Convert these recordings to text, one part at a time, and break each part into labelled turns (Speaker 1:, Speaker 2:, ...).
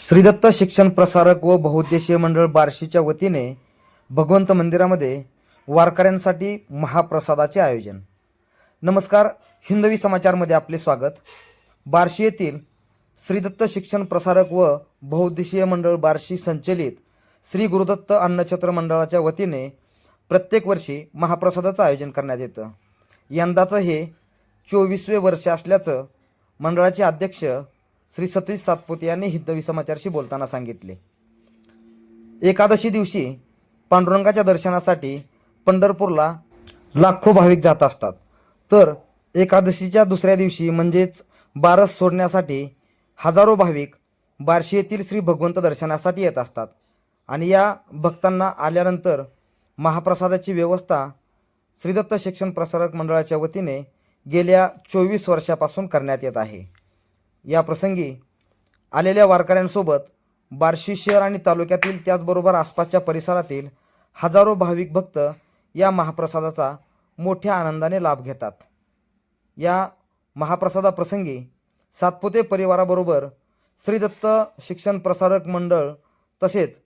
Speaker 1: श्रीदत्त शिक्षण प्रसारक व बहुउद्देशीय मंडळ बार्शीच्या वतीने भगवंत मंदिरामध्ये वारकऱ्यांसाठी महाप्रसादाचे आयोजन. नमस्कार हिंदवी समाचारमध्ये आपले स्वागत. बार्शी येथील श्रीदत्त शिक्षण प्रसारक व बहुउद्देशीय मंडळ बार्शी संचलित श्री गुरुदत्त अन्नछत्र मंडळाच्या वतीने प्रत्येक वर्षी महाप्रसादाचं आयोजन करण्यात येतं. यंदाचं हे चोवीसवे वर्ष असल्याचं मंडळाचे अध्यक्ष श्री सतीश सातपुते यांनी हिंदवी समाचारशी बोलताना सांगितले. एकादशी दिवशी पांडुरंगाच्या दर्शनासाठी पंढरपूरला लाखो भाविक जात असतात. तर एकादशीच्या दुसऱ्या दिवशी म्हणजेच बारस सोडण्यासाठी हजारो भाविक बार्शी येथील श्री भगवंत दर्शनासाठी येत असतात. आणि या भक्तांना आल्यानंतर महाप्रसादाची व्यवस्था श्रीदत्त शिक्षण प्रसारक मंडळाच्या वतीने गेल्या चोवीस वर्षापासून करण्यात येत आहे. या प्रसंगी आलेल्या वारकऱ्यांसोबत बार्शी शहर आणि तालुक्यातील त्याचबरोबर आसपासच्या परिसरातील हजारो भाविक भक्त या महाप्रसादाचा मोठ्या आनंदाने लाभ घेतात. या महाप्रसादाप्रसंगी सातपुते परिवाराबरोबर श्रीदत्त शिक्षण प्रसारक मंडळ तसेच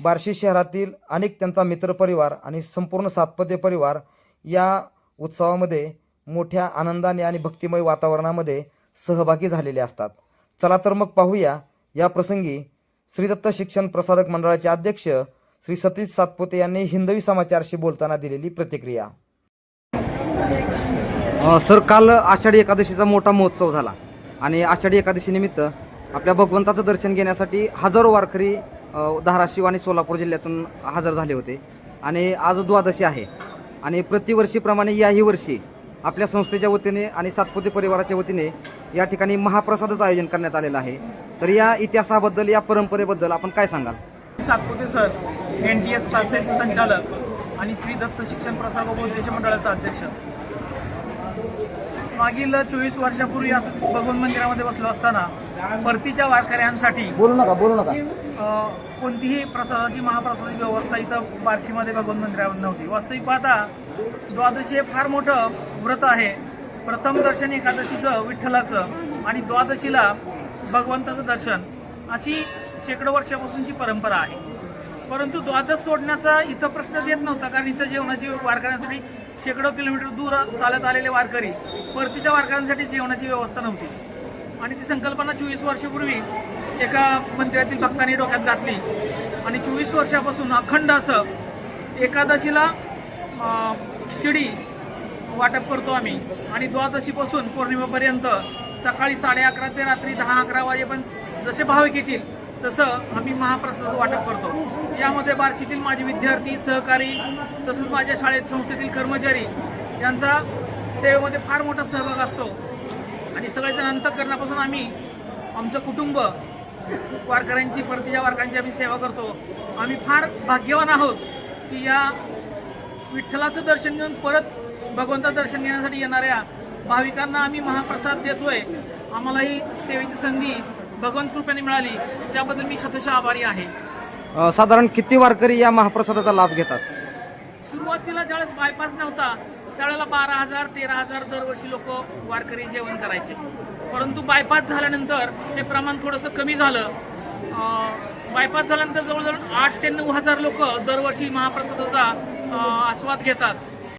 Speaker 1: बार्शी शहरातील अनेक त्यांचा मित्रपरिवार आणि संपूर्ण सातपुते परिवार या उत्सवामध्ये मोठ्या आनंदाने आणि भक्तिमय वातावरणामध्ये सहभागी झालेले असतात. चला तर मग पाहूया या प्रसंगी श्रीदत्त शिक्षण प्रसारक मंडळाचे अध्यक्ष श्री सतीश सातपुते यांनी हिंदवी समाचारशी बोलताना दिलेली प्रतिक्रिया. सर काल आषाढी एकादशीचा मोठा महोत्सव झाला. आणि आषाढी एकादशीनिमित्त आपल्या भगवंताचं दर्शन घेण्यासाठी हजारो वारकरी धाराशिव आणि सोलापूर जिल्ह्यातून हजर झाले होते. आणि आज द्वादशी आहे. आणि प्रतिवर्षीप्रमाणे याही वर्षी आपल्या संस्थेच्या वतीने आणि सातपुते परिवाराच्या वतीने या ठिकाणी महाप्रसादाचं आयोजन करण्यात आलेलं आहे. तर या इतिहासाबद्दल या परंपरेबद्दल आपण काय सांगाल?
Speaker 2: Satpute sir N T S classes संचालक आणि श्री दत्त शिक्षण प्रसार उपदेश मंडळाचा अध्यक्ष. मागील चोवीस वर्षापूर्वी असंच भगवान मंदिरामध्ये बसलो असताना परतीच्या वारकऱ्यांसाठी
Speaker 1: बोलू नका बोलू नका.
Speaker 2: कोणतीही प्रसादाची महाप्रसादाची व्यवस्था इथं बार्शीमध्ये भगवान मंदिरावर नव्हती. वास्तविक पाहता द्वादशी हे फार मोठं व्रत आहे. प्रथम दर्शन एकादशीचं विठ्ठलाचं आणि द्वादशीला भगवंताचं दर्शन अशी शेकडो वर्षापासूनची परंपरा आहे. परंतु द्वादश सोडण्याचा इथं प्रश्नच येत नव्हता कारण इथं जेवणाची वारकऱ्यांसाठी शेकडो किलोमीटर दूर चालत आलेले वारकरी परतीच्या वारकऱ्यांसाठी जेवणाची व्यवस्था नव्हती. आणि ती संकल्पना चोवीस वर्षापूर्वी एका मंदिरातील भक्तांनी डोक्यात घातली. आणि चोवीस वर्षापासून अखंड असं एकादशीला खिचडी वाटप करतो आम्ही. आणि द्वादशीपासून पौर्णिमेपर्यंत सकाळी साडे अकरा ते रात्री दहा अकरा वाजेपर्यंत जसे भाविक येतील तसं आम्ही महाप्रसादाचं वाटप करतो. यामध्ये बार्शीतील माझे विद्यार्थी सहकारी तसंच माझ्या शाळेत संस्थेतील कर्मचारी यांचा सेवेमध्ये फार मोठा सहभाग असतो. आणि सगळेजण अंतकरणापासून आम्ही आमचं कुटुंब वारकऱ्यांची परतीच्या वारकऱ्यांची आम्ही सेवा करतो. आम्ही फार भाग्यवान आहोत की या विठ्ठलाचं दर्शन घेऊन परत भगवंता दर्शन घेण्यासाठी येणाऱ्या भाविकांना आम्ही महाप्रसाद देतोय. आम्हालाही सेवेची संधी भगवंत कृपेने मिळाली. त्याबद्दल मी शतशः आभारी आहे.
Speaker 1: साधारण किती वारकरी या महाप्रसादाचा लाभ घेतात?
Speaker 2: सुरुवातीला ज्यावेळेस बायपास नव्हता त्यावेळेला बारा हजार तेरा हजार दरवर्षी लोक वारकरी जेवण करायचे. परंतु बायपास झाल्यानंतर हे प्रमाण थोडंसं कमी झालं. बायपास झाल्यानंतर जवळजवळ आठ ते नऊ हजार लोक दरवर्षी महाप्रसादाचा आस्वाद घेतात.